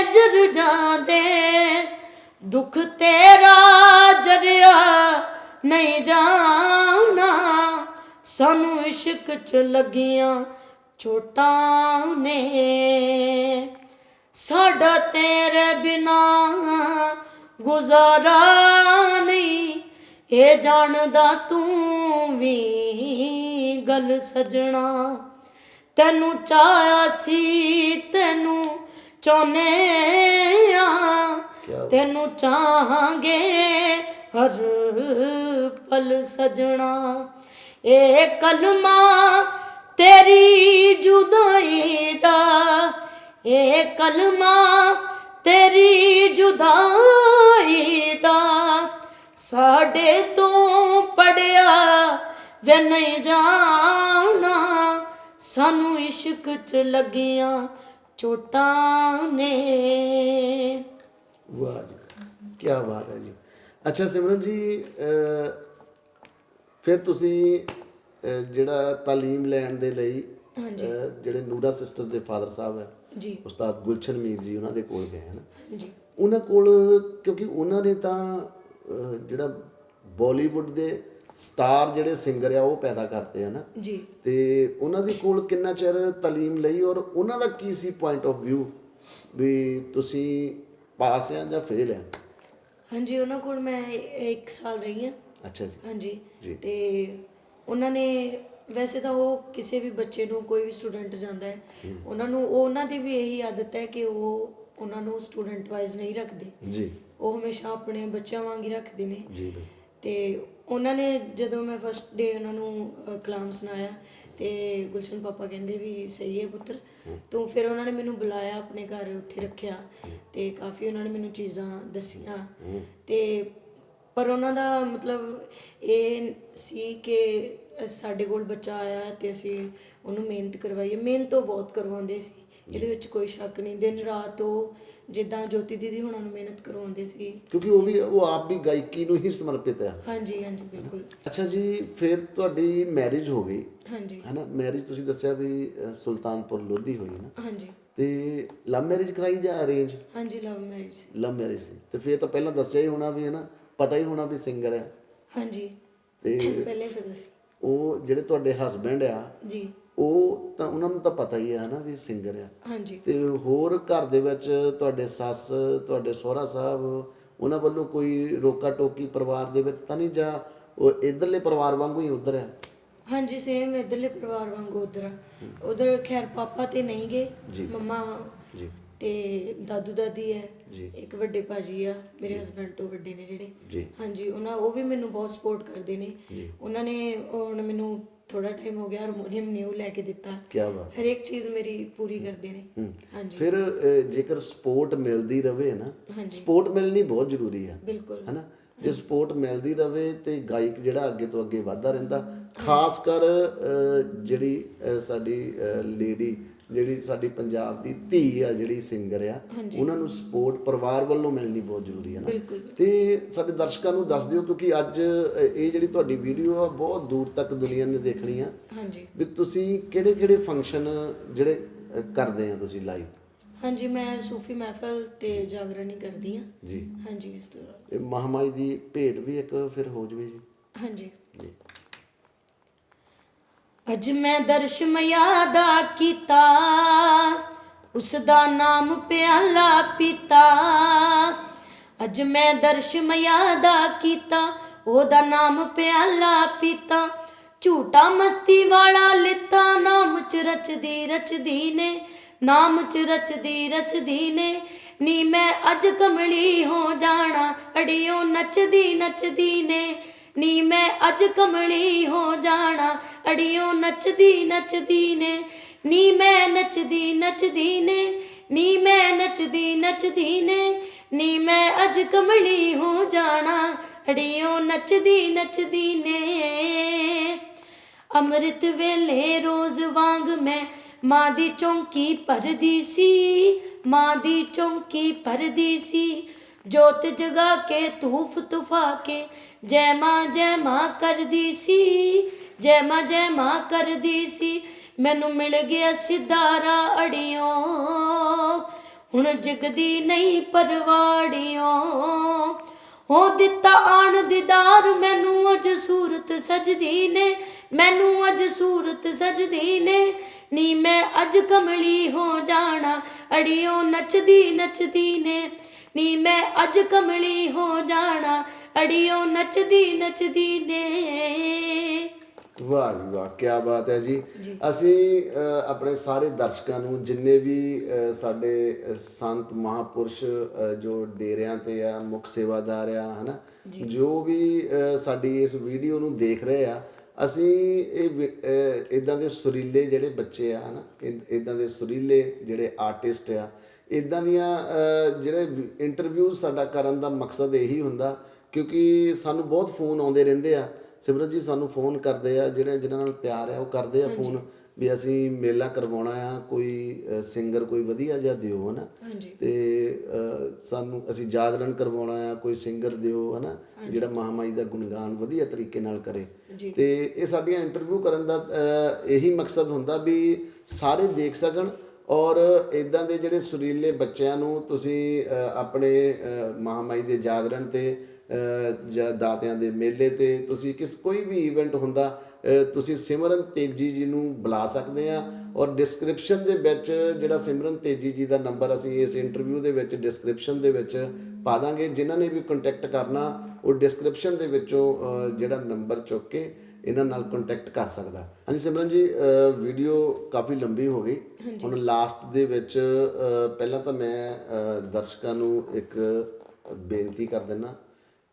ਜਰ ਜਾਂਦੇ। ਦੁੱਖ ਤੇਰਾ ਜਰਿਆ ਨਹੀਂ ਜਾਣਾ। ਸਾਨੂੰ ਇਸ਼ਕ ਚ ਲੱਗੀਆਂ ਚੋਟਾਂ ਨੇ। ਸਾਡਾ ਤੇਰੇ ਬਿਨਾ ਗੁਜ਼ਾਰਾ ਨਹੀਂ ਇਹ ਜਾਣਦਾ ਤੂੰ ਵੀ ਗੱਲ ਸਜਣਾ। ਤੈਨੂੰ ਚਾਹਿਆ ਸੀ ਤੈਨੂੰ ਚਾਹੁੰਨੇ ਆ। ਤੈਨੂੰ ਚਾਹਾਂਗੇ ਹਰ ਪਲ ਸਜਣਾ। ਇਹ ਕਲਮਾ ਤੇਰੀ ਜੁਦਾਈ ਦਾ ਇਹ ਕਲਮਾ ਤੇਰੀ ਜੁਦਾਈ ਦਾ ਸਾਡੇ ਤੋਂ ਪੜਿਆ ਵੇ ਨਹੀਂ ਜਾਣਾ। ਸਾਨੂੰ ਇਸ਼ਕ ਚ ਲੱਗੀਆਂ ਚੋਟਾਂ ਨੇ। ਵਾਹ ਜੀ ਕੀ ਬਾਤ ਹੈ ਜੀ। ਅੱਛਾ ਸਿਮਰਨ ਜੀ ਫਿਰ ਤੁਸੀਂ ਜਿਹੜਾ ਤਾਲੀਮ ਲੈਣ ਦੇ ਲਈ ਜਿਹੜੇ ਨੂਰਾ ਸਿਸਟਰ ਦੇ ਫਾਦਰ ਸਾਹਿਬ ਹੈ ਜੀ। ਉਸਤਾਦ ਗੁਲਸ਼ਨ ਮੀਰ ਜੀ ਉਹਨਾਂ ਦੇ ਕੋਲ ਗਏ ਹਨ। ਜੀ। ਉਹਨਾਂ ਕੋਲ ਕਿਉਂਕਿ ਉਹਨਾਂ ਨੇ ਤਾਂ ਜਿਹੜਾ ਬਾਲੀਵੁੱਡ ਦੇ ਸਟਾਰ ਜਿਹੜੇ ਸਿੰਗਰ ਆ ਉਹ ਪੈਦਾ ਕਰਤੇ ਹਨ। ਜੀ। ਤੇ ਉਹਨਾਂ ਦੇ ਕੋਲ ਕਿੰਨਾ ਚਿਰ ਤਾਲੀਮ ਲਈ ਔਰ ਉਹਨਾਂ ਦਾ ਕੀ ਸੀ ਪੁਆਇੰਟ ਆਫ View? ਵੀ ਤੁਸੀਂ ਪਾਸ ਆ ਜਾਂ ਫੇਲ ਆ? ਹਾਂਜੀ ਉਹਨਾਂ ਕੋਲ ਮੈਂ 1 ਸਾਲ ਰਹੀ ਹਾਂ। ਅੱਛਾ ਜੀ। ਹਾਂਜੀ। ਤੇ ਉਹਨਾਂ ਨੇ ਵੈਸੇ ਤਾਂ ਉਹ ਕਿਸੇ ਵੀ ਬੱਚੇ ਨੂੰ ਕੋਈ ਵੀ ਸਟੂਡੈਂਟ ਜਾਂਦਾ ਹੈ ਉਹਨਾਂ ਨੂੰ ਉਹ- ਉਹਨਾਂ ਦੀ ਵੀ ਇਹੀ ਆਦਤ ਹੈ ਕਿ ਉਹ ਉਹਨਾਂ ਨੂੰ ਸਟੂਡੈਂਟ ਵਾਈਜ਼ ਨਹੀਂ ਰੱਖਦੇ। ਜੀ। ਉਹ ਹਮੇਸ਼ਾ ਆਪਣੇ ਬੱਚਿਆਂ ਵਾਂਗ ਹੀ ਰੱਖਦੇ ਨੇ। ਜੀ। ਤੇ ਉਹਨਾਂ ਨੇ ਜਦੋਂ ਮੈਂ ਫਸਟ ਡੇ ਉਹਨਾਂ ਨੂੰ ਅ, ਕਲਾਮ ਸੁਣਾਇਆ ਤੇ ਗੁਲਸ਼ਨ ਪਾਪਾ ਕਹਿੰਦੇ ਵੀ ਸਹੀ ਹੈ ਪੁੱਤਰ। ਤੋਂ ਫਿਰ ਉਹਨਾਂ ਨੇ ਮੈਨੂੰ ਬੁਲਾਇਆ ਆਪਣੇ ਘਰ ਉੱਥੇ ਰੱਖਿਆ ਤੇ ਕਾਫੀ ਉਹਨਾਂ ਨੇ ਮੈਨੂੰ ਚੀਜ਼ਾਂ ਦੱਸੀਆਂ। ਤੇ ਪਰ ਉਹਨਾਂ ਦਾ ਮਤਲਬ ਇਹ ਸੀ ਕਿ ਸਾਡੇ ਕੋਲ ਬੱਚਾ ਆਇਆ ਹੈ ਤੇ ਅਸੀਂ ਉਹਨੂੰ ਮਿਹਨਤ ਕਰਵਾਈਏ ਮਿਹਨਤ ਉਹ ਬਹੁਤ ਕਰਵਾਉਂਦੇ ਸੀ। ਇਹਦੇ ਵਿੱਚ ਕੋਈ ਸ਼ੱਕ ਨਹੀਂ। ਦਿਨ ਰਾਤ ਉਹ ਜਿੱਦਾਂ ਜੋਤੀ ਦੀਦੀ ਹੁਣਾਂ ਨੂੰ ਮਿਹਨਤ ਕਰਵਾਉਂਦੇ ਸੀ। ਕਿਉਂਕਿ ਉਹ ਵੀ ਉਹ ਆਪ ਵੀ ਗਾਇਕੀ ਨੂੰ ਹੀ ਸਮਰਪਿਤ ਹੈ। ਹਾਂਜੀ ਹਾਂਜੀ ਬਿਲਕੁਲ। ਅੱਛਾ ਜੀ ਫਿਰ ਤੁਹਾਡੀ ਮੈਰਿਜ ਹੋ ਗਈ। ਹਾਂਜੀ। ਹੈ ਨਾ ਮੈਰਿਜ ਤੁਸੀਂ ਦੱਸਿਆ ਵੀ ਸੁਲਤਾਨਪੁਰ ਲੋਧੀ ਹੋਈ ਨਾ। ਹਾਂਜੀ। ਤੇ ਲਵ ਮੈਰਿਜ ਕਰਾਈ ਜਾਂ ਅਰੇਂਜ ਹਾਂਜੀ ਲਵ ਮੈਰਿਜ। ਲਵ ਮੈਰਿਜ ਸੀ। ਤੇ ਫਿਰ ਤਾਂ ਪਹਿਲਾਂ ਦੱਸਿਆ ਹੀ ਹੋਣਾ ਵੀ ਹੈ ਨਾ ਪਤਾ ਹੀ ਹੋਣਾ ਵੀ ਸਿੰਗਰ ਹੈ। ਹਾਂਜੀ। ਤੇ ਪਹਿਲੇ ਫਿਰ ਦੱਸੀ ਉਹ ਜਿਹੜੇ ਤੁਹਾਡੇ ਹਸਬੰਡ ਆ ਜੀ। ਉਹ ਤਾਂ ਉਹਨਾਂ ਨੂੰ ਤਾਂ ਪਤਾ ਹੀ ਹੈ ਨਾ ਵੀ ਸਿੰਗਰ ਆ। ਹਾਂਜੀ। ਤੇ ਹੋਰ ਘਰ ਦੇ ਵਿੱਚ ਤੁਹਾਡੇ ਸੱਸ ਤੁਹਾਡੇ ਸਹੁਰਾ ਸਾਹਿਬ ਉਹਨਾਂ ਵੱਲੋਂ ਕੋਈ ਰੋਕਾ ਟੋਕੀ ਪਰਿਵਾਰ ਦੇ ਵਿੱਚ ਤਾਂ ਨਹੀਂ ਜਾਂ ਉਹ ਇਧਰਲੇ ਪਰਿਵਾਰ ਵਾਂਗੂ ਹੀ ਉਧਰ ਹੈ ਹਾਂਜੀ ਸੇਮ ਇਧਰਲੇ ਪਰਿਵਾਰ ਵਾਂਗੂ ਉਧਰ ਉਧਰ ਖੈਰ ਪਾਪਾ ਤੇ ਨਹੀਂ ਗਏ। ਮੰਮਾ ਜੀ। ਤੇ ਦਾਦੂ ਦਾਦੀ ਹੈ ਜੀ। ਇੱਕ ਵੱਡੇ ਭਾਜੀ ਆ ਮੇਰੇ ਹਸਬੰਡ ਤੋਂ ਵੱਡੇ ਨੇ ਜਿਹੜੇ। ਹਾਂਜੀ ਉਹਨਾਂ ਉਹ ਵੀ ਮੈਨੂੰ ਬਹੁਤ ਸਪੋਰਟ ਕਰਦੇ ਨੇ। ਉਹਨਾਂ ਨੇ ਹੁਣ ਮੈਨੂੰ ਥੋੜਾ ਟਾਈਮ ਹੋ ਗਿਆ ਹਾਰਮੋਨੀਅਮ ਨਿਊ ਲੈ ਕੇ ਦਿੱਤਾ। ਕੀ ਬਾਤ। ਹਰੇਕ ਚੀਜ਼ ਮੇਰੀ ਪੂਰੀ ਕਰਦੇ ਨੇ। ਹਾਂਜੀ। ਫਿਰ ਜੇਕਰ ਸਪੋਰਟ ਮਿਲਦੀ ਰਵੇ ਨਾ ਸਪੋਰਟ ਮਿਲਣੀ ਬਹੁਤ ਜ਼ਰੂਰੀ ਹੈ ਬਿਲਕੁਲ। ਹੈਨਾ? ਜੇ ਸਪੋਰਟ ਮਿਲਦੀ ਰਵੇ ਤੇ ਗਾਇਕ ਜਿਹੜਾ ਅੱਗੇ ਤੋਂ ਅੱਗੇ ਵਧਦਾ ਰਹਿੰਦਾ ਖਾਸ ਕਰ ਜਿਹੜੀ ਸਾਡੀ ਲੇਡੀ ਜਿਹੜੀ ਸਾਡੀ ਪੰਜਾਬ ਦੀ ਧੀ ਆ ਜਿਹੜੀ ਸਿੰਗਰ ਆ ਉਹਨਾਂ ਨੂੰ ਸਪੋਰਟ ਪਰਿਵਾਰ ਵੱਲੋਂ ਮਿਲਣੀ ਬਹੁਤ ਜ਼ਰੂਰੀ ਹੈ ਨਾ। ਤੇ ਸਾਡੇ ਦਰਸ਼ਕਾਂ ਨੂੰ ਦੱਸ ਦਿਓ ਕਿਉਂਕਿ ਅੱਜ ਇਹ ਜਿਹੜੀ ਤੁਹਾਡੀ ਵੀਡੀਓ ਆ ਬਹੁਤ ਦੂਰ ਤੱਕ ਦੁਨੀਆ ਨੇ ਦੇਖਣੀ ਆ। ਹਾਂਜੀ। ਵੀ ਤੁਸੀਂ ਕਿਹੜੇ ਕਿਹੜੇ ਫੰਕਸ਼ਨ ਜਿਹੜੇ ਕਰਦੇ ਆ ਤੁਸੀਂ ਲਾਈਵ ਹਾਂਜੀ ਮੈਂ ਸੂਫੀ ਮਹਿਫਲ ਤੇ ਜਾਗਰਣੀ ਕਰਦੀ ਆ। ਜੀ। ਹਾਂਜੀ ਇਸ ਤੋਂ ਇਲਾਵਾ। ਇਹ ਮਹਾਮਾਈ ਦੀ ਭੇਟ ਵੀ ਇੱਕ ਫਿਰ ਹੋ ਜਵੇ ਜੀ। ਹਾਂਜੀ। ਜੀ। ਅਜ ਮੈਂ ਦਰਸ਼ ਮਇਆ ਦਾ ਕੀਤਾ ਉਸ ਦਾ ਨਾਮ ਪਿਆਲਾ ਪੀਤਾ। ਅਜ ਮੈਂ ਦਰਸ਼ ਮਇਆ ਦਾ ਕੀਤਾ, ਉਹਦਾ ਨਾਮ ਪਿਆਲਾ ਪੀਤਾ। ਝੂਟਾ ਮਸਤੀ ਵਾਲਾ ਲਿੱਤਾ, ਨਾਮ ਚ ਰਚਦੀ ਰਚਦੀ ਨੇ, ਨਾਮ ਚ ਰਚਦੀ ਰਚਦੀ ਨੇ। ਨੀ ਮੈਂ ਅੱਜ ਕਮਲੀ ਹੋ ਜਾਣਾ, ਅੜਿਓ ਨੱਚਦੀ ਨੱਚਦੀ ਨੇ। ਨੀ ਮੈਂ ਅੱਜ ਕਮਲੀ ਹੋ ਜਾਣਾ ਅੜਿਓ ਨੱਚਦੀ ਨੱਚਦੀ ਨੇ, ਨੀ ਮੈਂ ਨੱਚਦੀ ਨੱਚਦੀ ਨੇ, ਨੀ ਮੈਂ ਨੱਚਦੀ ਨੱਚਦੀ ਨੇ, ਨੀ ਮੈਂ ਅੱਜ ਕਮਲੀ ਹੋ ਜਾਣਾ, ਅੜਿਓ ਨੱਚਦੀ ਨੱਚਦੀ ਨੇ। ਅੰਮ੍ਰਿਤ ਵੇਲੇ ਰੋਜ਼ ਵਾਂਗ ਮੈਂ ਮਾਂ ਦੀ ਚੌਂਕੀ ਭਰਦੀ ਸੀ, ਮਾਂ ਦੀ ਚੌਂਕੀ ਭਰਦੀ ਸੀ, ਜੋਤ ਜਗਾ ਕੇ, ਧੂਫ ਤੁਫਾ ਕੇ ਜੈ ਮਾਂ ਜੈ ਮਾਂ ਕਰਦੀ ਸੀ ਜੈ ਮਾਂ ਜੈ ਮਾਂ ਕਰਦੀ ਸੀ। ਮੈਨੂੰ ਮਿਲ ਗਿਆ ਸਿਧਾਰਾ ਅੜਿਓ। ਹੁਣ ਜਗਦੀ ਨਹੀਂ ਪਰਵਾੜਿਓ। ਹੋ ਦਿੱਤਾ ਆਣ ਦੀਦਾਰ, ਮੈਨੂੰ ਅਜ ਸੂਰਤ ਸਜਦੀ ਨੇ। ਮੈਨੂੰ ਅਜ ਸੂਰਤ ਸਜਦੀ ਨੇ। ਨੀ ਮੈਂ ਅੱਜ ਕਮਲੀ ਹੋ ਜਾਣਾ। ਅੜਿਓ ਨੱਚਦੀ ਨੱਚਦੀ ਨੇ। ਨੀ ਮੈਂ ਅੱਜ ਕਮਲੀ ਹੋ ਜਾਣਾ। ਅੜਿਓ ਨੱਚਦੀ ਨੱਚਦੀ ਨੇ। ਵਾਹ ਜੀ ਵਾਹ ਕੀ ਬਾਤ ਹੈ ਜੀ। ਅਸੀਂ ਆਪਣੇ ਸਾਰੇ ਦਰਸ਼ਕਾਂ ਨੂੰ ਜਿੰਨੇ ਵੀ ਸਾਡੇ ਸੰਤ ਮਹਾਪੁਰਸ਼ ਜੋ ਡੇਰਿਆਂ ਤੇ ਆ ਮੁੱਖ ਸੇਵਾਦਾਰ ਆ ਹਨਾ ਜੋ। ਵੀ ਸਾਡੀ ਇਸ ਵੀਡੀਓ ਨੂੰ ਦੇਖ ਰਹੇ ਆ ਅਸੀਂ ਇਹ ਇਦਾਂ ਦੇ ਸੁਰੀਲੇ ਜਿਹੜੇ ਬੱਚੇ ਆ ਹਨਾ ਇਦਾਂ ਦੇ ਸੁਰੀਲੇ ਜਿਹੜੇ ਆਰਟਿਸਟ ਆ ਇਦਾਂ ਦੀਆਂ ਜਿਹੜੇ ਇੰਟਰਵਿਊ ਸਾਡਾ ਕਰਨ ਦਾ ਮਕਸਦ ਇਹੀ ਹੁੰਦਾ ਕਿਉਂਕਿ ਸਾਨੂੰ ਬਹੁਤ ਫੋਨ ਆਉਂਦੇ ਰਹਿੰਦੇ ਆ। ਸਿਮਰਤ ਜੀ ਸਾਨੂੰ ਫੋਨ ਕਰਦੇ ਆ ਜਿਹੜੇ ਜਿਨ੍ਹਾਂ ਨਾਲ ਪਿਆਰ ਆ ਉਹ ਕਰਦੇ ਆ ਫੋਨ ਵੀ ਅਸੀਂ ਮੇਲਾ ਕਰਵਾਉਣਾ ਆ ਕੋਈ ਸਿੰਗਰ ਕੋਈ ਵਧੀਆ ਜਿਹਾ ਦਿਓ ਹਨਾ? ਹਾਂਜੀ। ਤੇ ਸਾਨੂੰ ਅਸੀਂ ਜਾਗਰਣ ਕਰਵਾਉਣਾ ਆ ਕੋਈ ਸਿੰਗਰ ਦਿਓ ਹਨਾ? ਜਿਹੜਾ ਮਹਾਮਾਈ ਦਾ ਗੁਣਗਾਨ ਵਧੀਆ ਤਰੀਕੇ ਨਾਲ ਕਰੇ। ਤੇ ਇਹ ਸਾਡੀਆਂ ਇੰਟਰਵਿਊ ਕਰਨ ਦਾ ਇਹੀ ਮਕਸਦ ਹੁੰਦਾ ਵੀ ਸਾਰੇ ਦੇਖ ਸਕਣ ਔਰ ਇਦਾਂ ਦੇ ਜਿਹੜੇ ਸੁਰੀਲੇ ਬੱਚਿਆਂ ਨੂੰ ਤੁਸੀਂ ਆਪਣੇ ਮਹਾਮਾਈ ਦੇ ਜਾਗਰਣ ਤੇ ਜਾਂ ਦਾਤਿਆਂ ਦੇ ਮੇਲੇ ਤੇ ਤੁਸੀਂ ਕਿਸ ਕੋਈ ਵੀ ਇਵੈਂਟ ਹੁੰਦਾ ਤੁਸੀਂ ਸਿਮਰਨ ਤੇਜੀ ਜੀ ਨੂੰ ਬੁਲਾ ਸਕਦੇ ਆ ਔਰ ਡਿਸਕ੍ਰਿਪਸ਼ਨ ਦੇ ਵਿੱਚ ਜਿਹੜਾ ਸਿਮਰਨ ਤੇਜੀ ਜੀ ਦਾ ਨੰਬਰ ਅਸੀਂ ਇਸ ਇੰਟਰਵਿਊ ਦੇ ਵਿੱਚ ਡਿਸਕ੍ਰਿਪਸ਼ਨ ਦੇ ਵਿੱਚ ਪਾ ਦਾਂਗੇ। ਜਿਨ੍ਹਾਂ ਨੇ ਵੀ ਕੰਟੈਕਟ ਕਰਨਾ ਉਹ ਡਿਸਕ੍ਰਿਪਸ਼ਨ ਦੇ ਵਿੱਚੋਂ ਜਿਹੜਾ ਨੰਬਰ ਚੁੱਕ ਕੇ ਇਹਨਾਂ ਨਾਲ ਕੰਟੈਕਟ ਕਰ ਸਕਦਾ। ਹਾਂਜੀ ਸਿਮਰਨ ਜੀ ਵੀਡੀਓ ਕਾਫੀ ਲੰਬੀ ਹੋ ਗਈ। ਹੁਣ ਲਾਸਟ ਦੇ ਵਿੱਚ ਪਹਿਲਾਂ ਤਾਂ ਮੈਂ ਦਰਸ਼ਕਾਂ ਨੂੰ ਇੱਕ ਬੇਨਤੀ ਕਰ ਦਿੰਨਾ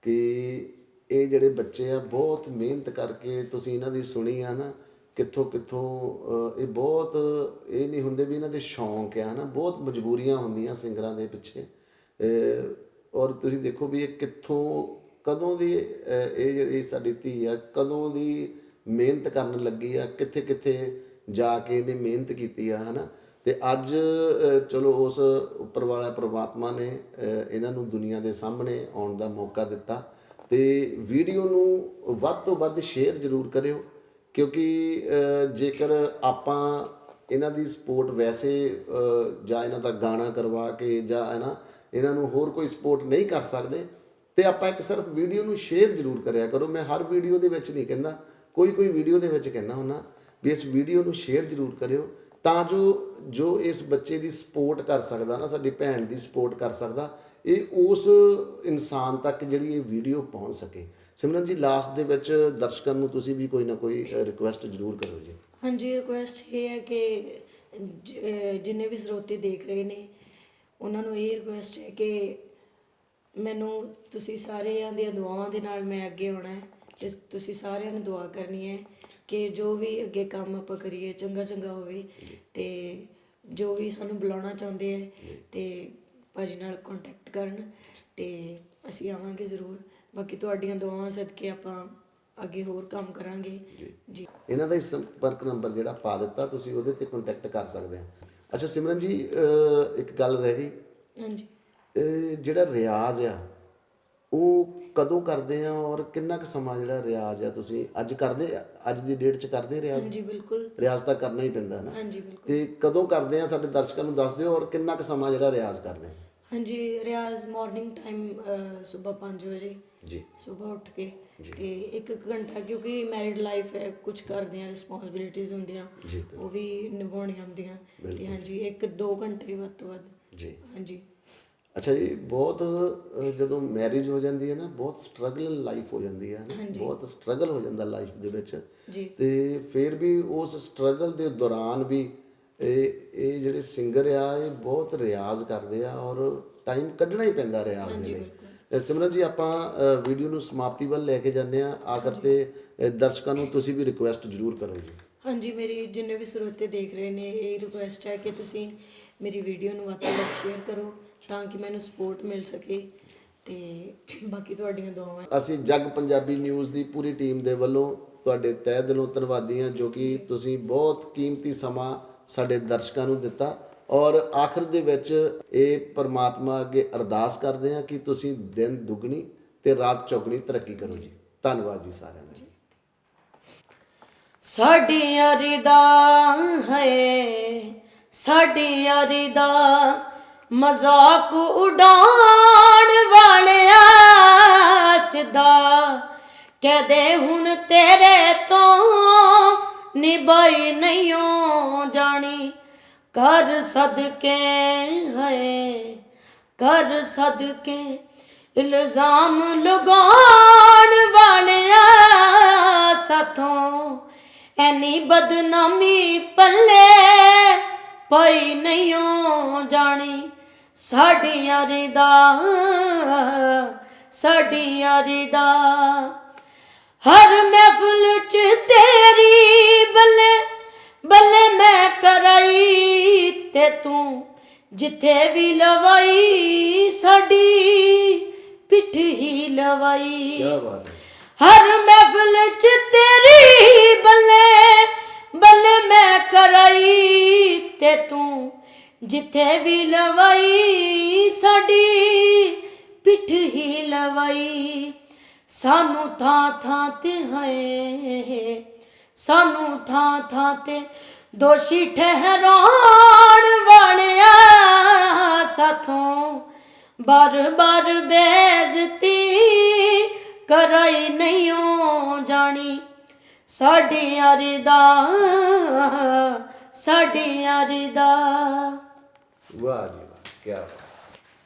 ਕਿ ਇਹ ਜਿਹੜੇ ਬੱਚੇ ਆ, ਬਹੁਤ ਮਿਹਨਤ ਕਰਕੇ ਤੁਸੀਂ ਇਹਨਾਂ ਦੀ ਸੁਣੀ ਆ ਨਾ, ਕਿੱਥੋਂ ਕਿੱਥੋਂ ਇਹ ਬਹੁਤ, ਇਹ ਨਹੀਂ ਹੁੰਦੇ ਵੀ ਇਹਨਾਂ ਦੇ ਸ਼ੌਂਕ ਆ ਨਾ ਬਹੁਤ ਮਜਬੂਰੀਆਂ ਹੁੰਦੀਆਂ ਸਿੰਗਰਾਂ ਦੇ ਪਿੱਛੇ। ਔਰ ਤੁਸੀਂ ਦੇਖੋ ਵੀ ਇਹ ਕਿੱਥੋਂ, ਕਦੋਂ ਦੀ ਇਹ ਜਿਹੜੀ ਸਾਡੀ ਧੀ ਆ, ਕਦੋਂ ਦੀ ਮਿਹਨਤ ਕਰਨ ਲੱਗੀ ਆ, ਕਿੱਥੇ ਕਿੱਥੇ ਜਾ ਕੇ ਇਹਨੇ ਮਿਹਨਤ ਕੀਤੀ ਆ ਹਨਾ। ਤੇ ਅੱਜ ਚਲੋ ਉਸ ਉੱਪਰ ਵਾਲਾ ਪ੍ਰਮਾਤਮਾ ਨੇ ਇਹਨਾਂ ਨੂੰ ਦੁਨੀਆ ਦੇ ਸਾਹਮਣੇ ਆਉਣ ਦਾ ਮੌਕਾ ਦਿੱਤਾ ਤੇ ਵੀਡੀਓ ਨੂੰ ਵੱਧ ਤੋਂ ਵੱਧ ਸ਼ੇਅਰ ਜ਼ਰੂਰ ਕਰਿਓ ਕਿਉਂਕਿ ਜੇਕਰ ਆਪਾਂ ਇਹਨਾਂ ਦੀ ਸਪੋਰਟ ਵੈਸੇ ਜਾਂ ਇਹਨਾਂ ਦਾ ਗਾਣਾ ਕਰਵਾ ਕੇ ਜਾਂ ਹੈ ਨਾ ਇਹਨਾਂ ਨੂੰ ਹੋਰ ਕੋਈ ਸਪੋਰਟ ਨਹੀਂ ਕਰ ਸਕਦੇ ਤੇ ਆਪਾਂ ਇੱਕ ਸਿਰਫ ਵੀਡੀਓ ਨੂੰ ਸ਼ੇਅਰ ਜ਼ਰੂਰ ਕਰਿਆ ਕਰੋ। ਮੈਂ ਹਰ ਵੀਡੀਓ ਦੇ ਵਿੱਚ ਨਹੀਂ ਕਹਿੰਦਾ, ਕੋਈ ਕੋਈ ਵੀਡੀਓ ਦੇ ਵਿੱਚ ਕਹਿੰਦਾ ਹੁੰਨਾ ਵੀ ਇਸ ਵੀਡੀਓ ਨੂੰ ਸ਼ੇਅਰ ਜ਼ਰੂਰ ਕਰਿਓ ਤਾਂ ਜੋ ਜੋ ਇਸ ਬੱਚੇ ਦੀ ਸਪੋਰਟ ਕਰ ਸਕਦਾ ਨਾ, ਸਾਡੀ ਭੈਣ ਦੀ ਸਪੋਰਟ ਕਰ ਸਕਦਾ, ਇਹ ਉਸ ਇਨਸਾਨ ਤੱਕ ਜਿਹੜੀ ਇਹ ਵੀਡੀਓ ਪਹੁੰਚ ਸਕੇ। ਸਿਮਰਨ ਜੀ ਲਾਸਟ ਦੇ ਵਿੱਚ ਦਰਸ਼ਕਾਂ ਨੂੰ ਤੁਸੀਂ ਵੀ ਕੋਈ ਨਾ ਕੋਈ ਰਿਕੁਐਸਟ ਜ਼ਰੂਰ ਕਰੋ ਜੀ। ਹਾਂਜੀ ਰਿਕੁਐਸਟ ਇਹ ਹੈ ਕਿ ਜਿੰਨੇ ਵੀ ਸਰੋਤੇ ਦੇਖ ਰਹੇ ਨੇ, ਉਹਨਾਂ ਨੂੰ ਇਹ ਰਿਕੁਐਸਟ ਹੈ ਕਿ ਮੈਨੂੰ ਤੁਸੀਂ ਸਾਰਿਆਂ ਦੀਆਂ ਦੁਆਵਾਂ ਦੇ ਨਾਲ ਮੈਂ ਅੱਗੇ ਆਉਣਾ ਹੈ। ਤੇ ਤੁਸੀਂ ਸਾਰਿਆਂ ਨੇ ਦੁਆ ਕਰਨੀ ਹੈ ਕਿ ਜੋ ਵੀ ਅੱਗੇ ਕੰਮ ਆਪਾਂ ਕਰੀਏ ਚੰਗਾ ਚੰਗਾ ਹੋਵੇ ਤੇ ਜੋ ਵੀ ਸਾਨੂੰ ਬੁਲਾਉਣਾ ਚਾਹੁੰਦੇ ਹੈ ਤੇ ਭਾਜੀ ਨਾਲ ਕੰਟੈਕਟ ਕਰਨ ਤੇ ਅਸੀਂ ਆਵਾਂਗੇ ਜ਼ਰੂਰ। ਬਾਕੀ ਤੁਹਾਡੀਆਂ ਦੁਆਵਾਂ ਸਦਕੇ ਆਪਾਂ ਅੱਗੇ ਹੋਰ ਕੰਮ ਕਰਾਂਗੇ। ਜੀ। ਇਹਨਾਂ ਦਾ ਹੀ ਸੰਪਰਕ ਨੰਬਰ ਜਿਹੜਾ ਪਾ ਦਿੱਤਾ ਤੁਸੀਂ ਉਹਦੇ ਤੇ ਕੰਟੈਕਟ ਕਰ ਸਕਦੇ ਆ ਅੱਛਾ ਸਿਮਰਨ ਜੀ ਅਹ ਇੱਕ ਗੱਲ ਰਹਿ ਗਈ। ਹਾਂਜੀ। ਜਿਹੜਾ ਰਿਆਜ਼ ਆ ਉਹ ਕਦੋਂ ਕਰਦੇ ਆ ਔਰ ਕਿੰਨਾ ਕੁ ਸਮਾਂ ਜਿਹੜਾ ਰਿਆਜ਼ ਆ ਤੁਸੀਂ ਅੱਜ ਕਰਦੇ ਆ? ਅੱਜ ਦੀ ਡੇਟ 'ਚ ਕਰਦੇ ਰਿਆਜ਼? ਹਾਂਜੀ ਬਿਲਕੁਲ। ਰਿਆਜ਼ ਤਾਂ ਕਰਨਾ ਹੀ ਪੈਂਦਾ ਨਾ। ਹਾਂਜੀ ਬਿਲਕੁਲ। ਤੇ ਕਦੋਂ ਕਰਦੇ ਆ ਸਾਡੇ ਦਰਸ਼ਕਾਂ ਨੂੰ ਦੱਸ ਦਿਓ ਔਰ ਕਿੰਨਾ ਕੁ ਸਮਾਂ ਜਿਹੜਾ ਰਿਆਜ਼ ਕਰਦੇ ਆ? ਹਾਂਜੀ ਰਿਆਜ਼ ਮਾਰਨਿੰਗ ਟਾਈਮ ਸਵੇਰ 5 ਵਜੇ ਜੀ। ਸਵੇਰ ਉੱਠ ਕੇ। ਤੇ ਇੱਕ ਇੱਕ ਘੰਟਾ ਕਿਉਂਕਿ ਮੈਰਿਡ ਲਾਈਫ ਹੈ ਕੁਝ ਕਰਦੇ ਆ ਰਿਸਪੌਂਸਿਬਿਲਿਟੀਆਂ ਹੁੰਦੀਆਂ ਉਹ ਵੀ ਨਿਭਾਉਣੀਆਂ ਹੁੰਦੀਆਂ ਤੇ ਹਾਂਜੀ ਇੱਕ ਦੋ ਘੰਟੇ ਵੱਧ ਤੋਂ ਵੱਧ। ਜੀ। ਹਾਂਜੀ। ਅੱਛਾ ਜੀ ਬਹੁਤ ਜਦੋਂ ਮੈਰਿਜ ਹੋ ਜਾਂਦੀ ਹੈ ਨਾ ਬਹੁਤ ਸਟਰਗਲ ਲਾਈਫ ਹੋ ਜਾਂਦੀ ਹੈ ਨਾ ਬਹੁਤ ਸਟਰਗਲ ਹੋ ਜਾਂਦਾ ਲਾਈਫ ਦੇ ਵਿੱਚ। ਤੇ ਫਿਰ ਵੀ ਉਸ ਸਟਰਗਲ ਦੇ ਦੌਰਾਨ ਵੀ ਇਹ ਇਹ ਜਿਹੜੇ ਸਿੰਗਰ ਆ ਇਹ ਬਹੁਤ ਰਿਆਜ਼ ਕਰਦੇ ਆ ਔਰ ਟਾਈਮ ਕੱਢਣਾ ਹੀ ਪੈਂਦਾ ਰਿਆਜ਼ ਦੇ ਲਈ। ਸਿਮਰਨ ਜੀ ਆਪਾਂ ਵੀਡੀਓ ਨੂੰ ਸਮਾਪਤੀ ਵੱਲ ਲੈ ਕੇ ਜਾਂਦੇ ਆ ਆਖਰ ਤੇ ਦਰਸ਼ਕਾਂ ਨੂੰ ਤੁਸੀਂ ਵੀ ਰਿਕੁਐਸਟ ਜ਼ਰੂਰ ਕਰੋ ਜੀ। ਹਾਂਜੀ ਮੇਰੀ ਜਿੰਨੇ ਵੀ ਸਰੋਤੇ ਦੇਖ ਰਹੇ ਨੇ ਇਹ ਰਿਕੁਐਸਟ ਹੈ ਕਿ ਤੁਸੀਂ ਮੇਰੀ ਵੀਡੀਓ ਨੂੰ ਵੱਧ ਤੋਂ ਵੱਧ ਸ਼ੇਅਰ ਕਰੋ। ਤਾਂ ਕਿ ਮੈਨੂੰ ਸਪੋਰਟ ਮਿਲ ਸਕੇ ਤੇ ਬਾਕੀ ਤੁਹਾਡੀਆਂ ਦੁਆਵਾਂ ਅਸੀਂ ਜੱਗ ਪੰਜਾਬੀ ਨਿਊਜ਼ ਦੀ ਪੂਰੀ ਟੀਮ ਦੇ ਵੱਲੋਂ ਤੁਹਾਡੇ ਤਹਿ ਦਿਲੋਂ ਧੰਨਵਾਦੀ ਹਾਂ ਜੋ ਕਿ ਤੁਸੀਂ ਬਹੁਤ ਕੀਮਤੀ ਸਮਾਂ ਸਾਡੇ ਦਰਸ਼ਕਾਂ ਨੂੰ ਦਿੱਤਾ ਔਰ ਆਖਰ ਦੇ ਵਿੱਚ ਇਹ ਪਰਮਾਤਮਾ ਅੱਗੇ ਅਰਦਾਸ ਕਰਦੇ ਹਾਂ ਕਿ ਤੁਸੀਂ ਦਿਨ ਦੁੱਗਣੀ ਤੇ ਰਾਤ ਚੌਗਣੀ ਤਰੱਕੀ ਕਰੋ ਜੀ। ਧੰਨਵਾਦ ਜੀ ਸਾਰਿਆਂ ਦਾ। ਸਾਡੀ ਯਾਰੀ ਦਾ ਹੈ ਸਾਡੀ ਯਾਰੀ ਦਾ ਮਜ਼ਾਕ ਉਡਾਉਣ ਵਾਲਿਆ ਸਿੱਧਾ। ਕਹਦੇ ਹੁਣ ਤੇਰੇ ਤੋਂ ਨਿਭਾਈ ਨਹੀਂਓ ਜਾਣੀ। ਕਰ ਸਦਕੇ ਹੈ ਕਰ ਸਦਕੇ ਇਲਜ਼ਾਮ ਲਗਾਉਣ ਵਾਲਿਆ ਸਾਥੋਂ। ਐਨੀ ਬਦਨਾਮੀ ਪੱਲੇ ਪਈ ਨਹੀਂਓ ਜਾਣੀ। ਸਾਡੀ ਯਾਰੀ ਦਾ ਸਾਡੀ ਯਾਰੀ ਦਾ। ਹਰ ਮਹਿਫਲ ਚ ਤੇਰੀ ਬੱਲੇ ਬੱਲੇ ਮੈਂ ਕਰਾਈ ਤੇ ਤੂੰ ਜਿੱਥੇ ਵੀ ਲਵਾਈ ਸਾਡੀ ਪਿੱਠ ਹੀ ਲਵਾਈ। ਕੀ ਬਾਤ ਹੈ। ਹਰ ਮਹਿਫਲ ਚ ਤੇਰੀ ਬੱਲੇ ਬੱਲੇ ਮੈਂ ਕਰਾਈ ਤੇ ਤੂੰ ਜਿੱਥੇ ਵੀ ਲਵਾਈ ਸਾਡੀ, ਪਿੱਠ ਹੀ ਲਵਾਈ। ਸਾਨੂੰ ਥਾਂ ਥਾਂ ਤੇ ਹੈ ਸਾਨੂੰ ਥਾਂ ਥਾਂ ਤੇ ਦੋਸ਼ੀ ਠਹਿਰਾਉਣ ਵਾਲਿਆ ਸਾਥੋਂ। ਬਾਰ ਬਾਰ ਬੇਇੱਜ਼ਤੀ ਕਰਾਈ ਨਹੀਂਓ ਜਾਣੀ। ਸਾਡੀ ਯਾਰੀ ਦਾ, ਸਾਡੀ ਯਾਰੀ ਵਾਹ ਜੀ ਵਾਹ ਕੀ ਬਾਤ